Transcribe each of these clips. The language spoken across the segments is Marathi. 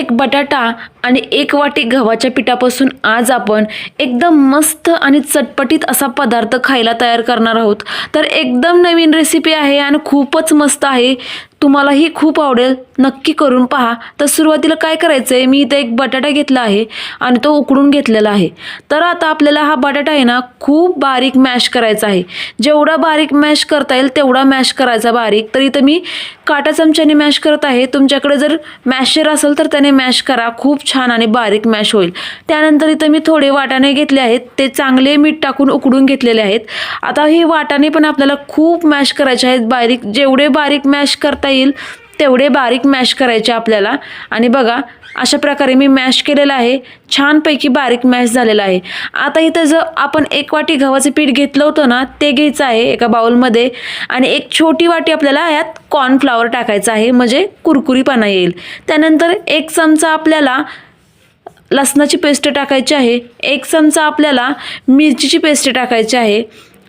एक बटाटा आणि एक वाटी गव्हाच्या पिठापासून आज आपण एकदम मस्त आणि चटपटीत असा पदार्थ खायला तयार करणार आहोत. तर एकदम नवीन रेसिपी आहे आणि खूपच मस्त आहे. तुम्हालाही खूप आवडेल. नक्की करून पहा. तर सुरुवातीला काय करायचं आहे मी इथे एक बटाटा घेतला आहे आणि तो उकडून घेतलेला आहे. तर आता आपल्याला हा बटाटा आहे ना खूप बारीक मॅश करायचा आहे. जेवढा बारीक मॅश करता येईल तेवढा मॅश करायचा बारीक. तर इथं मी काटा चमच्याने मॅश करत आहे. तुमच्याकडे जर मॅशर असेल तर त्याने मॅश करा. खूप छान आणि बारीक मॅश होईल. त्यानंतर इथं मी थोडे वाटाणे घेतले आहेत. ते चांगले मीठ टाकून उकडून घेतलेले आहेत. आता हे वाटाणे पण आपल्याला खूप मॅश करायचे आहेत. बारीक जेवढे बारीक मॅश करता येईल तेवढे बारीक मॅश करायचे आपल्याला. आणि बघा अशा प्रकारे मी मॅश केलेलं आहे. छानपैकी बारीक मॅश झालेला आहे. आता इथं जर आपण एक वाटी गव्हाचं पीठ घेतलं होतं ना ते घ्यायचं आहे एका बाउलमध्ये. आणि एक छोटी वाटी आपल्याला यात कॉर्नफ्लावर टाकायचं आहे म्हणजे कुरकुरीपणा येईल. त्यानंतर एक चमचा आपल्याला लसणाची पेस्ट टाकायची आहे. एक चमचा आपल्याला मिरचीची पेस्ट टाकायची आहे.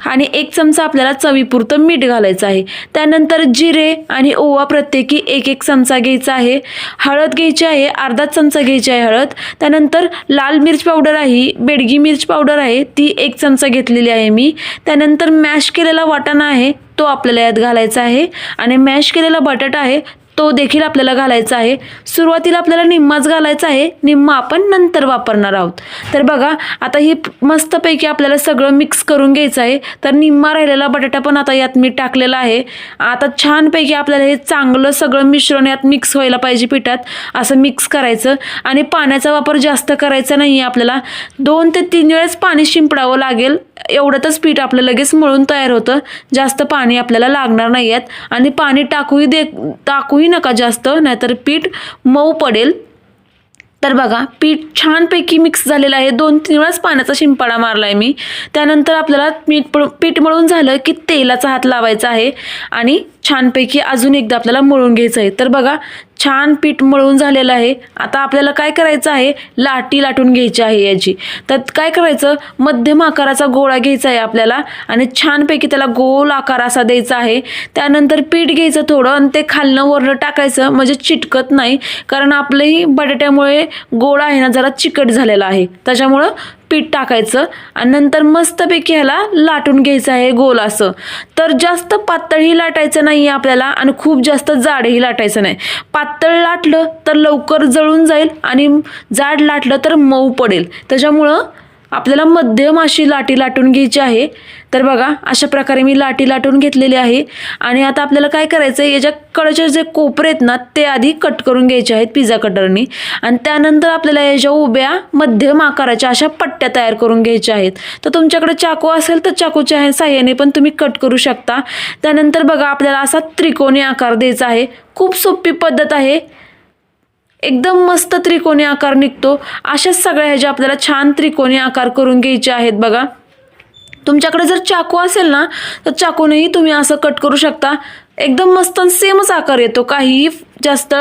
आणि एक चमचा आपल्याला चवीपुरतं मीठ घालायचं आहे. त्यानंतर जिरे आणि ओवा प्रत्येकी एक एक चमचा घ्यायचा आहे. हळद घ्यायची आहे अर्धा चमचा घ्यायची आहे हळद. त्यानंतर लाल मिरच पावडर आहे बेडगी मिरच पावडर आहे ती एक चमचा घेतलेली आहे मी. त्यानंतर मॅश केलेला वाटाणा आहे तो आपल्याला यात घालायचा आहे. आणि मॅश केलेला बटाटा आहे तो देखील आपल्याला घालायचा आहे. सुरुवातीला आपल्याला निम्माच घालायचा आहे. निम्मा आपण नंतर वापरणार आहोत. तर बघा आता ही मस्तपैकी आपल्याला सगळं मिक्स करून घ्यायचं आहे. तर निम्मा राहिलेला बटाटा पण आता यात मी टाकलेला आहे. आता छानपैकी आपल्याला हे चांगलं सगळं मिश्रण यात मिक्स व्हायला पाहिजे पिठात. असं मिक्स करायचं. आणि पाण्याचा वापर जास्त करायचा नाही आहे आपल्याला. दोन ते तीन वेळेस पाणी शिंपडावं लागेल. एवढंच पीठ आपलं लगेच मळून तयार होतं. जास्त पाणी आपल्याला लागणार नाही आहेत आणि पाणी टाकूही दे टाकूही नका जास्त नाहीतर पीठ मऊ पडेल. तर बघा पीठ छानपैकी मिक्स झालेलं आहे. दोन तीन वेळाच पाण्याचा शिंपाडा मारला आहे मी. त्यानंतर आपल्याला मीठ पीठ मळून झालं की तेलाचा हात लावायचा आहे. आणि छानपैकी अजून एकदा आपल्याला मळून घ्यायचं आहे तर बघा छान पीठ मळून झालेलं आहे. आता आपल्याला काय करायचं आहे? लाटी लाटून घ्यायची आहे याची. तर काय करायचं? मध्यम आकाराचा गोळा घ्यायचा आहे आपल्याला आणि छानपैकी त्याला गोल आकार असा द्यायचा आहे. त्यानंतर पीठ घ्यायचं थोडं आणि ते खालनं वरणं टाकायचं म्हणजे चिटकत नाही. कारण आपलंही बटाट्यामुळे गोळा आहे ना जरा चिकट झालेला आहे. त्याच्यामुळं पीठ टाकायचं आणि नंतर मस्तपैकी ह्याला लाटून घ्यायचं आहे गोल असं. तर जास्त पातळही लाटायचं नाही आपल्याला आणि खूप जास्त जाडही लाटायचं नाही. पातळ लाटलं तर लवकर जळून जाईल आणि जाड लाटलं तर मऊ पडेल. त्याच्यामुळं आपल्याला मध्यम अशी लाटी लाटून घ्यायची आहे. तर बघा अशा प्रकारे मी लाटी लाटून घेतलेली आहे. आणि आता आपल्याला काय करायचं आहे याच्या कडचे जे कोपरे आहेत ना ते आधी कट करून घ्यायचे आहेत पिझ्झा कटरनी. आणि त्यानंतर आपल्याला याच्या उभ्या मध्यम आकाराच्या अशा पट्ट्या तयार करून घ्यायच्या आहेत. तर तुमच्याकडे चाकू असेल तर चाकूच्या साह्याने पण तुम्ही कट करू शकता. त्यानंतर बघा आपल्याला असा त्रिकोणी आकार द्यायचा आहे. खूप सोपी पद्धत आहे. एकदम मस्त त्रिकोणी आकार निघतो. अशाच सगळ्या ह्याच्या आपल्याला छान त्रिकोणी आकार करून घ्यायचे आहेत बघा. तुमच्याकडे जर चाकू असेल ना तर चाकूनही तुम्ही असं कट करू शकता. एकदम मस्त सेमच आकार येतो. काहीही जास्त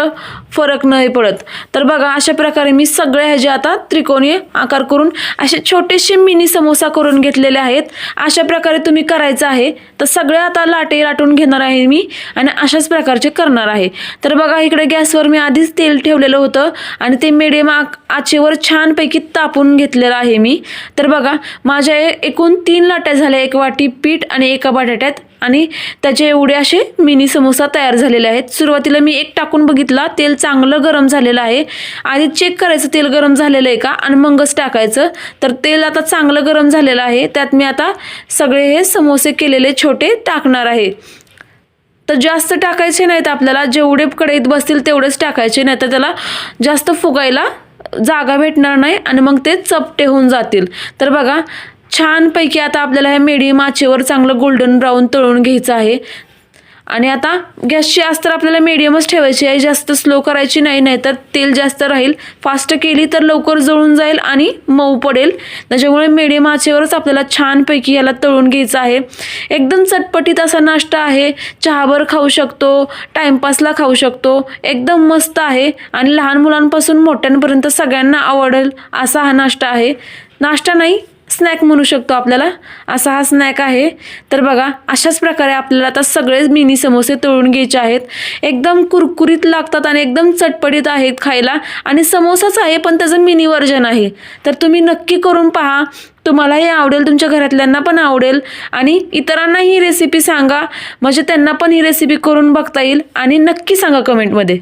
फरक नाही पडत. तर बघा अशा प्रकारे मी सगळ्या ह्याचे आता त्रिकोणी आकार करून असे छोटेसे मिनी समोसा करून घेतलेले आहेत. अशा प्रकारे तुम्ही करायचं आहे तर सगळ्या आता लाटे लाटून घेणार आहे मी आणि अशाच प्रकारचे करणार आहे. तर बघा इकडे गॅसवर मी आधीच तेल ठेवलेलं होतं आणि ते मिडियम आचेवर छानपैकी तापून घेतलेलं आहे मी. तर बघा माझ्या एकूण तीन लाट्या झाल्या एक वाटी पीठ आणि एका बटाट्यात आणि त्याचे एवढे असे मिनी समोसा तयार झालेले आहेत. सुरुवातीला मी एक टाकून बघितला. तेल चांगलं गरम झालेलं आहे. आधी चेक करायचं तेल गरम झालेलं आहे का? आणि मगच टाकायचं. तर तेल आता चांगलं गरम झालेलं आहे. त्यात मी आता सगळे हे समोसे केलेले छोटे टाकणार आहे. तर जास्त टाकायचे नाहीत आपल्याला. जेवढे कढईत बसतील तेवढेच टाकायचे. नाही तर त्याला जास्त फुगायला जागा भेटणार नाही आणि मग ते चपटे होऊन जातील. तर बघा छानपैकी आता आपल्याला ह्या मिडियम आचेवर चांगलं गोल्डन ब्राऊन तळून घ्यायचं आहे. आणि आता गॅसची आस तर आपल्याला मिडियमच ठेवायची आहे. जास्त स्लो करायची नाही नाही तर तेल जास्त राहील. फास्ट केली तर लवकर जळून जाईल आणि मऊ पडेल. त्याच्यामुळे मिडियम आचेवरच आपल्याला छानपैकी याला तळून घ्यायचं आहे. एकदम चटपटीत असा नाश्ता आहे. चहावर खाऊ शकतो टाईमपासला खाऊ शकतो. एकदम मस्त आहे आणि लहान मुलांपासून मोठ्यांपर्यंत सगळ्यांना आवडेल असा हा नाश्ता आहे. नाश्ता नाही स्नॅक म्हणू शकतो आपल्याला. असा हा स्नॅक आहे. तर बघा अशाच प्रकारे आपल्याला आता सगळेच मिनी समोसे तळून घ्यायचे आहेत. एकदम कुरकुरीत लागतात आणि एकदम चटपटीत आहेत खायला. आणि समोसाच आहे पण त्याचं मिनी वर्जन आहे. तर तुम्ही नक्की करून पहा. तुम्हालाही आवडेल तुमच्या घरातल्यांना पण आवडेल. आणि इतरांना ही रेसिपी सांगा. म्हणजे त्यांना पण ही रेसिपी करून बघता येईल. आणि नक्की सांगा कमेंटमध्ये